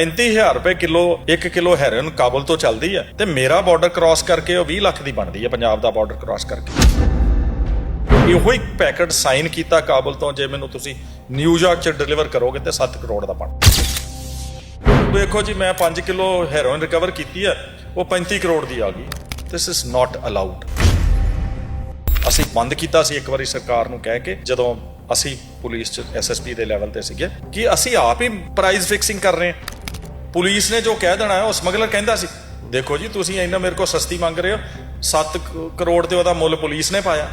35000 ਰੁਪਏ kilo 1 kilo heroin ਕਾਬਲ ਤੋਂ ਚੱਲਦੀ ਹੈ ਤੇ ਮੇਰਾ ਬਾਰਡਰ ਕ੍ਰਾਸ ਕਰਕੇ ਉਹ 20 ਲੱਖ ਦੀ ਬਣਦੀ ਹੈ ਪੰਜਾਬ ਦਾ ਬਾਰਡਰ ਕ੍ਰਾਸ ਕਰਕੇ। ਇਹੋ ਹੀ ਪੈਕੇਟ ਸਾਈਨ ਕੀਤਾ ਕਾਬਲ ਤੋਂ, ਜੇ ਮੈਨੂੰ ਤੁਸੀਂ ਨਿਊਯਾਰਕ ਚ ਡਿਲੀਵਰ ਕਰੋਗੇ ਤੇ 7 ਕਰੋੜ ਦਾ ਬਣ। ਦੇਖੋ ਜੀ, ਮੈਂ 5 ਕਿਲੋ ਹੈਰੋਇਨ ਰਿਕਵਰ ਕੀਤੀ ਹੈ ਉਹ 35 ਕਰੋੜ ਦੀ ਆ ਗਈ। ਥਿਸ ਇਜ਼ ਨਾਟ ਅਲਾਉਡ ਅਸੀਂ ਬੰਦ ਕੀਤਾ ਸੀ ਇੱਕ ਵਾਰੀ ਸਰਕਾਰ ਨੂੰ ਕਹਿ ਕੇ, ਜਦੋਂ ਅਸੀਂ ਪੁਲਿਸ ਚ ਐਸਐਸਪੀ ਦੇ ਲੈਵਲ ਤੇ ਸੀਗੇ, ਕਿ ਅਸੀਂ ਆਪ ਹੀ ਪ੍ਰਾਈਸ ਫਿਕਸਿੰਗ ਕਰ ਰਹੇ ਹਾਂ। ਪੁਲਿਸ ਨੇ ਜੋ ਕਹਿ ਦੇਣਾ ਹੈ, ਉਹ ਸਮਗਲਰ ਕਹਿੰਦਾ ਸੀ। ਦੇਖੋ ਜੀ, ਤੁਸੀਂ ਇੰਨਾ ਮੇਰੇ ਕੋਲ ਸਸਤੀ ਮੰਗ ਰਹੇ ਹੋ 7 ਕਰੋੜ ਤੇ ਉਹਦਾ ਮੁੱਲ ਪੁਲਿਸ ਨੇ ਪਾਇਆ।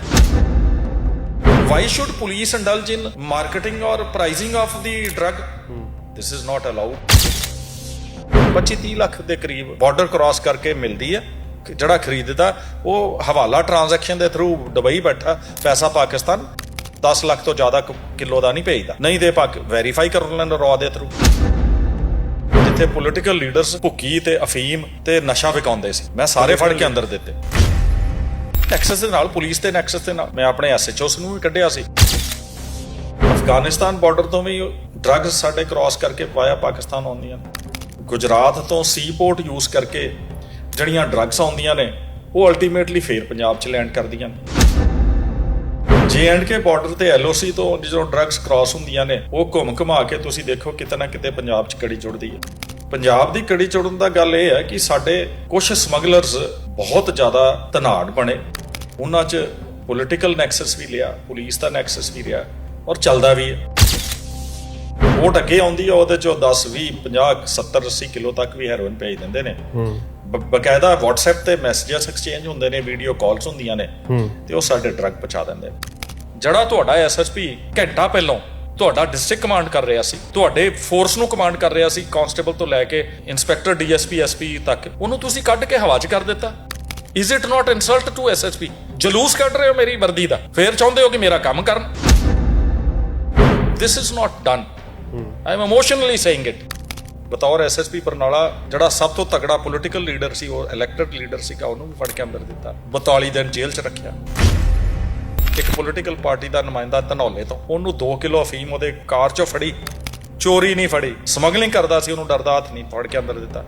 Why should police indulge in marketing or pricing of the drug this is not allowed 25 30 lakh ਦੇ ਕਰੀਬ ਬਾਰਡਰ ਕ੍ਰਾਸ ਕਰਕੇ ਮਿਲਦੀ ਹੈ। ਜਿਹੜਾ ਖਰੀਦਦਾ, ਉਹ ਹਵਾਲਾ ਟ੍ਰਾਂਜੈਕਸ਼ਨ ਦੇ ਥਰੂ ਦੁਬਈ ਬੈਠਾ, ਪੈਸਾ ਪਾਕਿਸਤਾਨ 10 ਲੱਖ ਤੋਂ ਜ਼ਿਆਦਾ ਕ- ਕਿਲੋ ਦਾ ਨਹੀਂ ਭੇਜਦਾ। ਨਹੀਂ ਦੇ ਪਾਕ ਵੈਰੀਫਾਈ ਕਰਨ ਲੈਣ ਰॉ ਦੇ ਥਰੂ ਇੱਥੇ ਪੋਲੀਟੀਕਲ ਲੀਡਰਸ ਭੁੱਕੀ ਤੇ ਅਫੀਮ ਤੇ ਨਸ਼ਾ ਵਿਕਾਉਂਦੇ ਸੀ। ਮੈਂ ਸਾਰੇ ਫੜ ਕੇ ਅੰਦਰ ਦਿੱਤੇ। ਨੈਕਸਸ ਦੇ ਨਾਲ ਪੁਲਿਸ ਤੇ ਨੈਕਸਸ ਦੇ ਨਾਲ। ਮੈਂ ਆਪਣੇ ਐਸਐਚਓਸ ਨੂੰ ਵੀ ਕੱਢਿਆ ਸੀ। ਅਫਗਾਨਿਸਤਾਨ ਬਾਰਡਰ ਤੋਂ ਵੀ ਡਰੱਗਸ ਸਾਡੇ ਕ੍ਰਾਸ ਕਰਕੇ ਪਾਇਆ ਪਾਕਿਸਤਾਨ ਆਉਂਦੀਆਂ ਗੁਜਰਾਤ ਤੋਂ ਸੀ ਪੋਰਟ ਯੂਜ਼ ਕਰਕੇ ਜਿਹੜੀਆਂ ਡਰੱਗਸ ਆਉਂਦੀਆਂ ਨੇ, ਉਹ ਅਲਟੀਮੇਟਲੀ ਫੇਰ ਪੰਜਾਬ 'ਚ ਲੈਂਡ ਕਰਦੀਆਂ ਨੇ। ਜੇ ਐਂਡ ਕੇ ਬਾਰਡਰ ਤੇ ਐਲਓਸੀ ਤੋਂ ਜਦੋਂ ਡਰੱਗਸ ਕ੍ਰਾਸ ਹੁੰਦੀਆਂ ਨੇ, ਉਹ ਘੁੰਮ ਘੁਮਾ ਕੇ ਤੁਸੀਂ ਦੇਖੋ ਕਿਤੇ ਨਾ ਕਿਤੇ ਪੰਜਾਬ 'ਚ ਕੜੀ ਜੁੜਦੀ ਹੈ। ਪੰਜਾਬ ਦੀ ਕੜੀ ਜੁੜਨ ਦਾ ਗੱਲ ਇਹ ਹੈ ਕਿ ਸਾਡੇ ਕੁਝ ਸਮਗਲਰਸ ਬਹੁਤ ਜ਼ਿਆਦਾ ਧਨਾੜ ਬਣੇ। ਉਹਨਾਂ 'ਚ ਪੋਲਿਟੀਕਲ ਨੈਕਸਸ ਵੀ ਲਿਆ ਪੁਲਿਸ ਦਾ ਨੈਕਸਸ ਵੀ ਰਿਹਾ ਔਰ ਚੱਲਦਾ ਵੀ ਹੈ। ਵੋਟ ਅੱਗੇ ਆਉਂਦੀ ਹੈ ਉਹਦੇ ਚੋਂ 10 20 50 70 80 ਕਿਲੋ ਤੱਕ ਵੀ ਹੈਰੋਇਨ ਭੇਜ ਦਿੰਦੇ ਨੇ। ਬਕਾਇਦਾ WhatsApp ਤੇ ਮੈਸੇजेस ਐਕਸਚੇਂਜ ਹੁੰਦੇ ਨੇ ਵੀਡੀਓ ਕਾਲਸ ਹੁੰਦੀਆਂ ਨੇ ਤੇ ਉਹ ਸਾਡੇ ਡਰੱਗ ਪਹੁੰਚਾ ਦਿੰਦੇ ਨੇ। ਜਿਹੜਾ ਤੁਹਾਡਾ ਐਸਐਸਪੀ ਘੰਟਾ ਪਹਿਲਾਂ ਤੁਹਾਡਾ ਡਿਸਟ੍ਰਿਕਟ ਕਮਾਂਡ ਕਰ ਰਿਹਾ ਸੀ ਤੁਹਾਡੇ ਫੋਰਸ ਨੂੰ ਕਮਾਂਡ ਕਰ ਰਿਹਾ ਸੀ ਕਾਂਸਟੇਬਲ ਤੋਂ ਲੈ ਕੇ ਇਨਸਪੈਕਟਰ ਡੀਐਸਪੀ ਐਸਪੀ ਤੱਕ ਉਹਨੂੰ ਤੁਸੀਂ ਕੱਢ ਕੇ ਹਵਾ 'ਚ ਕਰ ਦਿੱਤਾ। Is it not insult to SSP ਜਲੂਸ ਕੱਢ ਰਹੇ ਹੋ ਮੇਰੀ ਵਰਦੀ ਦਾ। ਫੇਰ ਚਾਹੁੰਦੇ ਹੋ ਕਿ ਮੇਰਾ ਕੰਮ ਕਰਨ? This is not done. i am emotionally saying it. ਬਤੌਰ ਐਸਐਸਪੀ ਬਰਨਾਲਾ ਜਿਹੜਾ ਸਭ ਤੋਂ ਤਗੜਾ ਪੋਲਿਟੀਕਲ ਲੀਡਰ ਸੀ ਉਹ ਇਲੈਕਟਡ ਲੀਡਰ ਸੀਗਾ ਉਹਨੂੰ ਵੀ ਫੜ ਕੇ ਅੰਦਰ ਦਿੱਤਾ। 42 ਦਿਨ ਜੇਲ੍ਹ 'ਚ ਰੱਖਿਆ। ਇੱਕ ਪੋਲੀਟੀਕਲ ਪਾਰਟੀ ਦਾ ਨੁਮਾਇੰਦਾ ਧਨੌਲੇ ਤੋਂ। ਉਹਨੂੰ 2 ਕਿਲੋ ਅਫੀਮ ਉਹਦੇ ਕਾਰ 'ਚੋਂ ਫੜੀ, ਚੋਰੀ ਨਹੀਂ ਫੜੀ। ਸਮਗਲਿੰਗ ਕਰਦਾ ਸੀ, ਉਹਨੂੰ ਡਰਦਾ ਹੱਥ ਨਹੀਂ ਫੜ ਕੇ ਅੰਦਰ ਦਿੱਤਾ।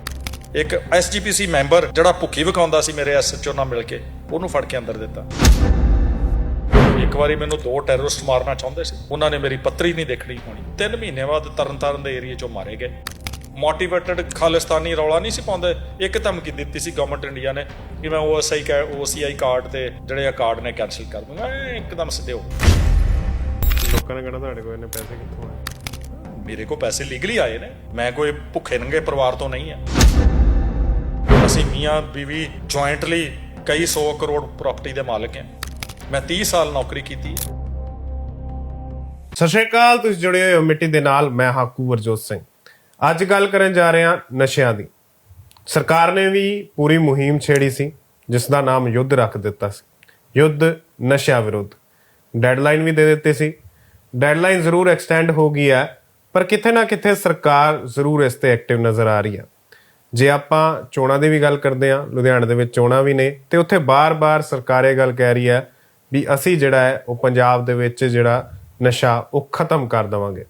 ਇੱਕ ਐਸਜੀਪੀਸੀ ਮੈਂਬਰ ਜਿਹੜਾ ਭੁੱਖੀ ਵਿਕਾਉਂਦਾ ਸੀ ਮੇਰੇ ਐਸਐਚਓ ਨਾਲ ਮਿਲ ਕੇ, ਉਹਨੂੰ ਫੜ ਕੇ ਅੰਦਰ ਦਿੱਤਾ। ਇੱਕ ਵਾਰੀ ਮੈਨੂੰ ਦੋ ਟੈਰਰਿਸਟ ਮਾਰਨਾ ਚਾਹੁੰਦੇ ਸੀ। ਉਹਨਾਂ ਨੇ ਮੇਰੀ ਪੱਤਰੀ ਨਹੀਂ ਦੇਖਣੀ ਹੋਣੀ। 3 ਮਹੀਨੇ ਬਾਅਦ ਤਰਨਤਾਰਨ ਦੇ ਏਰੀਆ ਚੋਂ ਮਾਰੇ ਗਏ। ਮੋਟੀਵੇਟਡ ਖਾਲਿਸਤਾਨੀ ਰੌਲਾ ਨਹੀਂ ਸੀ ਪਾਉਂਦੇ ਇੱਕ ਧਮਕੀ ਦਿੱਤੀ ਸੀ ਗਵਰਨਮੈਂਟ ਇੰਡੀਆ ਨੇ ਕਿ ਮੈਂ ਕਾ ਓਸੀਆਈ ਕਾਰਡ ਤੇ ਜਿਹੜੇ ਆ ਕਾਰਡ ਨੇ ਕੈਨਸਲ ਕਰ ਦੂੰਗਾ ਇੱਕਦਮ ਸਿੱਧੇ ਲੋਕਾਂ ਨੇ ਕਹਿਣਾ ਤੁਹਾਡੇ ਕੋਲ ਇਹਨੇ ਪੈਸੇ ਕਿੱਥੋਂ ਆਏ? ਮੇਰੇ ਕੋਲ ਪੈਸੇ ਲੀਗਲੀ ਆਏ ਨੇ ਮੈਂ ਕੋਈ ਭੁੱਖੇ ਨੰਗੇ ਪਰਿਵਾਰ ਤੋਂ ਨਹੀਂ ਆ। ਅਸੀਂ ਮੀਆਂ ਬੀਵੀ ਜੁਆਇੰਟਲੀ ਕਈ 100 ਕਰੋੜ ਪ੍ਰਾਪਰਟੀ ਦੇ ਮਾਲਕ ਹਾਂ ਮੈਂ 30 ਸਾਲ ਨੌਕਰੀ ਕੀਤੀ ਸਤਿ ਸ਼੍ਰੀ ਅਕਾਲ ਤੁਸੀਂ ਜੁੜੇ ਹੋਏ ਹੋ ਮਿੱਟੀ ਦੇ ਨਾਲ ਮੈਂ ਹਾਕੂ ਵਰਜੋਤ ਸਿੰਘ। ਅੱਜ ਗੱਲ ਕਰਨ ਜਾ ਰਹੇ ਹਾਂ ਨਸ਼ਿਆਂ ਦੀ। ਸਰਕਾਰ ਨੇ ਵੀ ਪੂਰੀ ਮੁਹਿੰਮ ਛੇੜੀ ਸੀ, ਜਿਸ ਦਾ ਨਾਮ ਯੁੱਧ ਰੱਖ ਦਿੱਤਾ ਸੀ। ਯੁੱਧ ਨਸ਼ਿਆਂ ਵਿਰੁੱਧ। ਡੈਡਲਾਈਨ ਵੀ ਦੇ ਦਿੱਤੀ ਸੀ। ਡੈਡਲਾਈਨ ਜ਼ਰੂਰ ਐਕਸਟੈਂਡ ਹੋ ਗਈ ਹੈ, ਪਰ ਕਿਤੇ ਨਾ ਕਿਤੇ ਸਰਕਾਰ ਜ਼ਰੂਰ ਇਸ ਤੇ ਐਕਟਿਵ ਨਜ਼ਰ ਆ ਰਹੀ ਹੈ। ਜੇ ਆਪਾਂ ਚੋਣਾਂ ਦੀ ਵੀ ਗੱਲ ਕਰਦੇ ਹਾਂ, ਲੁਧਿਆਣੇ ਦੇ ਵਿੱਚ ਚੋਣਾਂ ਵੀ ਨੇ, ਤੇ ਉੱਥੇ ਬਾਰ-ਬਾਰ ਸਰਕਾਰ ਇਹ ਗੱਲ ਕਹਿ ਰਹੀ ਹੈ ਵੀ ਅਸੀਂ ਜਿਹੜਾ ਹੈ, ਉਹ ਪੰਜਾਬ ਦੇ ਵਿੱਚ ਜਿਹੜਾ ਨਸ਼ਾ, ਉਹ ਖਤਮ ਕਰ ਦਵਾਂਗੇ।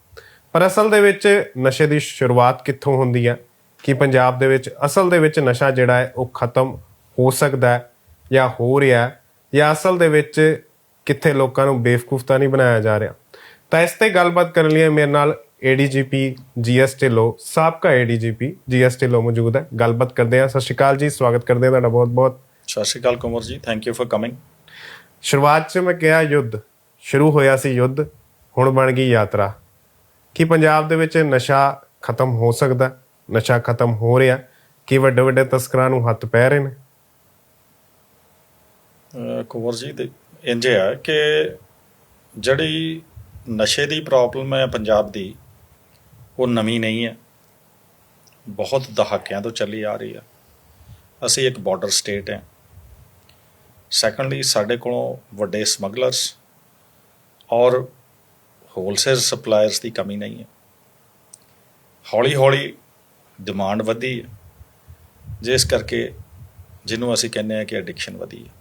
ਪਰ ਅਸਲ ਦੇ ਵਿੱਚ ਨਸ਼ੇ ਦੀ ਸ਼ੁਰੂਆਤ ਕਿੱਥੋਂ ਹੁੰਦੀ ਹੈ? ਕਿ ਪੰਜਾਬ ਦੇ ਵਿੱਚ ਅਸਲ ਦੇ ਵਿੱਚ ਨਸ਼ਾ ਜਿਹੜਾ ਹੈ ਉਹ ਖਤਮ ਹੋ ਸਕਦਾ ਹੈ ਜਾਂ ਹੋ ਰਿਹਾ ਹੈ? ਜਾਂ ਅਸਲ ਦੇ ਵਿੱਚ ਕਿੱਥੇ ਲੋਕਾਂ ਨੂੰ ਬੇਵਕੂਫ ਤਾਂ ਨਹੀਂ ਬਣਾਇਆ ਜਾ ਰਿਹਾ? ਤਾਂ ਇਸ ਤੇ ਗੱਲਬਾਤ ਕਰਨ ਲਈ ਮੇਰੇ ਨਾਲ ਏਡੀਜੀਪੀ ਜੀਐਸ ਢਿੱਲੋਂ ਸਾਬਕਾ ਏਡੀਜੀਪੀ ਜੀਐਸ ਢਿੱਲੋਂ ਮੌਜੂਦ ਹੈ। ਗੱਲਬਾਤ ਕਰਦੇ ਹਾਂ। ਸਤਿ ਸ਼੍ਰੀ ਅਕਾਲ ਜੀ। ਸਵਾਗਤ ਕਰਦੇ ਹਾਂ ਤੁਹਾਡਾ ਬਹੁਤ-ਬਹੁਤ ਸਤਿ ਸ਼੍ਰੀ ਅਕਾਲ ਕੁਮਰ ਜੀ। ਥੈਂਕ ਯੂ ਫॉर ਕਮਿੰਗ ਸ਼ੁਰੂਆਤ 'ਚ ਮੈਂ ਕਿਹਾ ਯੁੱਧ ਸ਼ੁਰੂ ਹੋਇਆ ਸੀ ਯੁੱਧ ਹੁਣ ਬਣ ਗਈ ਯਾਤਰਾ। ਕੀ ਪੰਜਾਬ ਦੇ ਵਿੱਚ ਨਸ਼ਾ ਖਤਮ ਹੋ ਸਕਦਾ ਨਸ਼ਾ ਖਤਮ ਹੋ ਰਿਹਾ ਕਿ ਵੱਡੇ ਵੱਡੇ ਤਸਕਰਾਂ ਨੂੰ ਹੱਥ ਪੈ ਰਹੇ ਨੇ? ਕੁਮਰ ਜੀ, ਦੇ ਇੰਜ ਆ ਕਿ ਜਿਹੜੀ ਨਸ਼ੇ ਦੀ ਪ੍ਰੋਬਲਮ ਹੈ ਪੰਜਾਬ ਦੀ, ਉਹ ਨਵੀਂ ਨਹੀਂ ਹੈ। ਬਹੁਤ ਦਹਾਕਿਆਂ ਤੋਂ ਚੱਲੀ ਆ ਰਹੀ ਹੈ। ਅਸੀਂ ਇੱਕ ਬਾਰਡਰ ਸਟੇਟ ਹੈ। ਸੈਕੰਡਲੀ ਸਾਡੇ ਕੋਲੋਂ ਵੱਡੇ ਸਮਗਲਰਸ ਔਰ ਹੋਲਸੇਲ ਸਪਲਾਇਰਸ ਦੀ ਕਮੀ ਨਹੀਂ ਹੈ। ਹੌਲੀ ਹੌਲੀ ਡਿਮਾਂਡ ਵਧੀ ਹੈ। ਜਿਸ ਕਰਕੇ ਜਿਹਨੂੰ ਅਸੀਂ ਕਹਿੰਦੇ ਹਾਂ ਕਿ ਐਡਿਕਸ਼ਨ ਵਧੀ ਹੈ।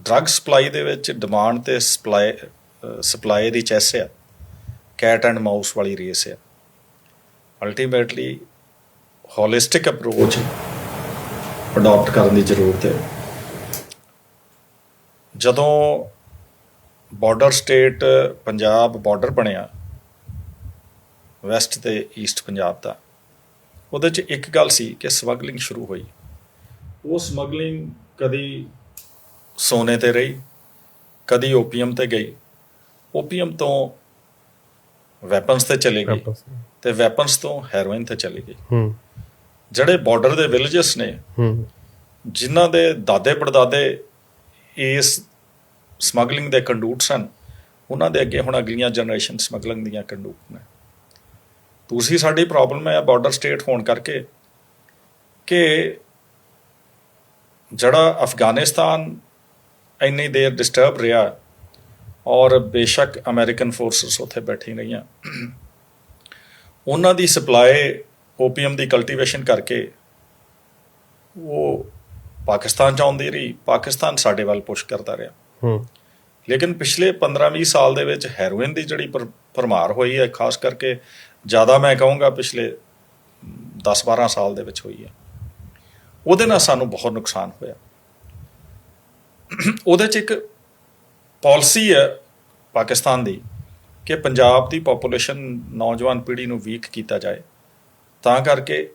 ਡਰੱਗ ਸਪਲਾਈ ਦੇ ਵਿੱਚ ਡਿਮਾਂਡ ਤੇ ਸਪਲਾਈ ਸਪਲਾਈ ਦੀ ਚੈਸ ਆ ਕੈਟ ਐਂਡ ਮਾਊਸ ਵਾਲੀ ਰੇਸ ਆ ਅਲਟੀਮੇਟਲੀ ਹੋਲਿਸਟਿਕ ਅਪਰੋਚ ਅਡਾਪਟ ਕਰਨ ਦੀ ਜ਼ਰੂਰਤ ਹੈ। ਜਦੋਂ ਬਾਰਡਰ ਸਟੇਟ ਪੰਜਾਬ ਬਾਰਡਰ ਬਣਿਆ ਵੈਸਟ ਤੇ ਈਸਟ ਪੰਜਾਬ ਦਾ। ਉਹਦੇ 'ਚ ਇੱਕ ਗੱਲ ਸੀ ਕਿ ਸਮਗਲਿੰਗ ਸ਼ੁਰੂ ਹੋਈ। ਉਹ ਸਮਗਲਿੰਗ ਕਦੀ ਸੋਨੇ ਤੇ ਰਹੀ ਕਦੀ ਓਪੀਅਮ ਤੇ ਗਈ। ਓਪੀਅਮ ਤੋਂ ਵੈਪਨਸ ਤੇ ਚਲੇ ਗਈ ਤੇ। ਵੈਪਨਸ ਤੋਂ ਹੈਰੋਇਨ ਤੇ ਚਲੀ ਗਈ। ਹੂੰ। ਜਿਹੜੇ ਬਾਰਡਰ ਦੇ ਵਿਲੇजेस ਨੇ ਹੂੰ। ਜਿਨ੍ਹਾਂ ਦੇ ਦਾਦੇ ਪੜਦਾਦੇ ਇਸ ਸਮਗਲਿੰਗ ਦੇ ਕੰਡੂਟ ਸਨ। ਉਹਨਾਂ ਦੇ ਅੱਗੇ ਹੁਣ ਅਗਲੀਆਂ ਜਨਰੇਸ਼ਨ ਸਮਗਲਿੰਗ ਦੀਆਂ ਕੰਡੂਟ ਨੇ। ਦੂਸਰੀ ਸਾਡੀ ਪ੍ਰੋਬਲਮ ਹੈ ਬਾਰਡਰ ਸਟੇਟ ਹੋਣ ਕਰਕੇ ਕਿ ਜਿਹੜਾ ਅਫਗਾਨਿਸਤਾਨ ਇੰਨੀ ਦੇਰ ਡਿਸਟਰਬ ਰਿਹਾ ਔਰ ਬੇਸ਼ੱਕ ਅਮਰੀਕਨ ਫੋਰਸਸ ਉੱਥੇ ਬੈਠੀ ਰਹੀਆਂ। ਉਹਨਾਂ ਦੀ ਸਪਲਾਈ ਓਪੀਅਮ ਦੀ ਕਲਟੀਵੇਸ਼ਨ ਕਰਕੇ ਉਹ ਪਾਕਿਸਤਾਨ ਚ ਆਉਂਦੀ ਰਹੀ। ਪਾਕਿਸਤਾਨ ਸਾਡੇ ਵੱਲ ਪੁਸ਼ ਕਰਦਾ ਰਿਹਾ। ਹੂੰ। ਲੇਕਿਨ ਪਿਛਲੇ 15-20 ਸਾਲ ਦੇ ਵਿੱਚ ਹੈਰੋਇਨ ਦੀ ਜਿਹੜੀ ਪਰ- ਭਰਮਾਰ ਹੋਈ ਹੈ ਖਾਸ ਕਰਕੇ ਜ਼ਿਆਦਾ ਮੈਂ ਕਹੂੰਗਾ ਪਿਛਲੇ 10-12 ਸਾਲ ਦੇ ਵਿੱਚ ਹੋਈ ਹੈ। ਉਹਦੇ ਨਾਲ ਸਾਨੂੰ ਬਹੁਤ ਨੁਕਸਾਨ ਹੋਇਆ। ਉਹਦੇ ਚ ਇੱਕ ਪਾਲਿਸੀ ਹੈ ਪਾਕਿਸਤਾਨ ਦੀ ਕਿ ਪੰਜਾਬ ਦੀ ਪੋਪੂਲੇਸ਼ਨ ਨੌਜਵਾਨ ਪੀੜ੍ਹੀ ਨੂੰ ਵੀਕ ਕੀਤਾ ਜਾਏ ਤਾਂ ਕਰਕੇ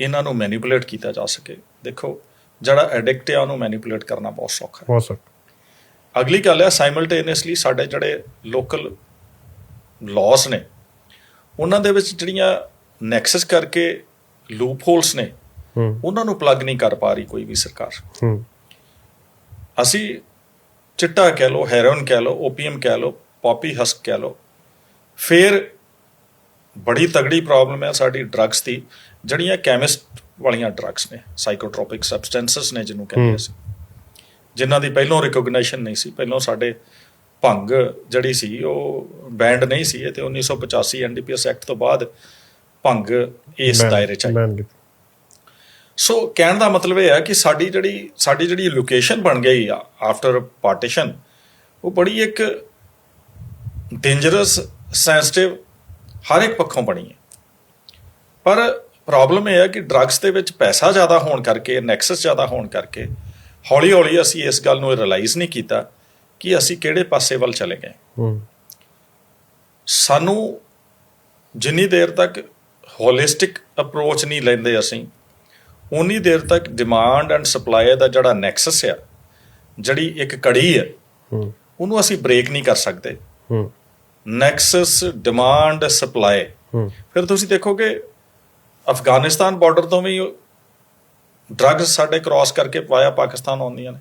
ਇਹਨਾਂ ਨੂੰ ਮੈਨੀਪੂਲੇਟ ਕੀਤਾ ਜਾ ਸਕੇ। ਦੇਖੋ ਜਿਹੜਾ ਐਡਿਕਟ ਹੈ ਉਹਨੂੰ ਮੈਨੀਪੂਲੇਟ ਕਰਨਾ ਬਹੁਤ ਸੌਖਾ ਹੈ। ਹੋ ਸਕਦਾ ਅਗਲੀ ਗੱਲ ਹੈ ਸਾਈਮਲਟੇਨੀਅਸਲੀ ਸਾਡੇ ਜਿਹੜੇ ਲੋਕਲ ਲਾਸ ਨੇ ਉਹਨਾਂ ਦੇ ਵਿੱਚ ਜਿਹੜੀਆਂ ਨੈਕਸਸ ਕਰਕੇ ਲੂਪ ਹੋਲਸ ਨੇ ਉਹਨਾਂ ਨੂੰ ਪਲੱਗ ਨਹੀਂ ਕਰ ਪਾ ਰਹੀ ਕੋਈ ਵੀ ਸਰਕਾਰ। ਅਸੀਂ ਚਿੱਟਾ ਕਹਿ ਲਓ ਹੈਰੋਇਨ ਕਹਿ ਲਓ ਓਪੀਐਮ ਕਹਿ ਲਓ ਪੌਪੀ ਹਸਕ ਕਹਿ ਲਓ ਫਿਰ ਬੜੀ ਤਗੜੀ ਪ੍ਰੋਬਲਮ ਹੈ ਸਾਡੀ ਡਰੱਗਸ ਦੀ ਜਿਹੜੀਆਂ ਕੈਮਿਸਟ ਵਾਲੀਆਂ ਡਰੱਗਸ ਨੇ ਸਾਈਕੋਟ੍ਰੋਪਿਕ ਸਬਸਟੈਂਸਸ ਨੇ ਜਿਹਨੂੰ ਕਹਿੰਦੇ। ਅਸੀਂ। ਜਿਨ੍ਹਾਂ ਦੀ ਪਹਿਲਾਂ ਰਿਕੋਗਨੀਸ਼ਨ ਨਹੀਂ ਸੀ ਪਹਿਲਾਂ ਸਾਡੇ ਭੰਗ ਜਿਹੜੀ ਸੀ ਉਹ ਬੈਂਡ ਨਹੀਂ ਸੀ ਤੇ 1985 ਐਨਡੀਪੀਐਸ ਐਕਟ ਤੋਂ ਬਾਅਦ ਭੰਗ ਇਸ ਦਾਇਰੇ ਚ ਆਈ। ਸੋ ਕਹਿਣ ਦਾ ਮਤਲਬ ਇਹ ਹੈ ਕਿ ਸਾਡੀ ਜਿਹੜੀ ਸਾਡੀ ਜਿਹੜੀ ਲੋਕੇਸ਼ਨ ਬਣ ਗਈ ਆ ਆਫਟਰ ਪਾਰਟੀਸ਼ਨ ਉਹ ਬੜੀ ਇੱਕ ਡੇਂਜਰਸ ਸੈਂਸਿਟਿਵ ਹਰ ਇੱਕ ਪੱਖੋਂ ਬਣੀ ਹੈ ਪਰ ਪ੍ਰੋਬਲਮ ਇਹ ਹੈ ਕਿ ਡਰੱਗਸ ਦੇ ਵਿੱਚ ਪੈਸਾ ਜ਼ਿਆਦਾ ਹੋਣ ਕਰਕੇ ਨੈਕਸਸ ਜ਼ਿਆਦਾ ਹੋਣ ਕਰਕੇ ਹੌਲੀ ਹੌਲੀ ਅਸੀਂ ਇਸ ਗੱਲ ਨੂੰ ਰਿਅਲਾਈਜ਼ ਨਹੀਂ ਕੀਤਾ ਕਿ ਅਸੀਂ ਕਿਹੜੇ ਪਾਸੇ ਵੱਲ ਚਲੇ ਗਏ। ਸਾਨੂੰ ਜਿੰਨੀ ਦੇਰ ਤੱਕ ਹੋਲਿਸਟਿਕ ਅਪਰੋਚ ਨਹੀਂ ਲੈਂਦੇ ਅਸੀਂ ਉਨੀ ਦੇਰ ਤੱਕ ਡਿਮਾਂਡ ਐਂਡ ਸਪਲਾਈ ਦਾ ਜਿਹੜਾ ਨੈਕਸਸ ਆ ਜਿਹੜੀ ਇੱਕ ਕੜੀ ਹੈ। ਉਹਨੂੰ ਅਸੀਂ ਬ੍ਰੇਕ ਨਹੀਂ ਕਰ ਸਕਦੇ। ਨੈਕਸਸ ਡਿਮਾਂਡ ਸਪਲਾਈ ਫਿਰ ਤੁਸੀਂ ਦੇਖੋਗੇ ਅਫਗਾਨਿਸਤਾਨ ਬਾਰਡਰ ਤੋਂ ਵੀ ਡਰੱਗਸ ਸਾਡੇ ਕ੍ਰਾਸ ਕਰਕੇ ਪਾਇਆ ਪਾਕਿਸਤਾਨ ਆਉਂਦੀਆਂ ਨੇ।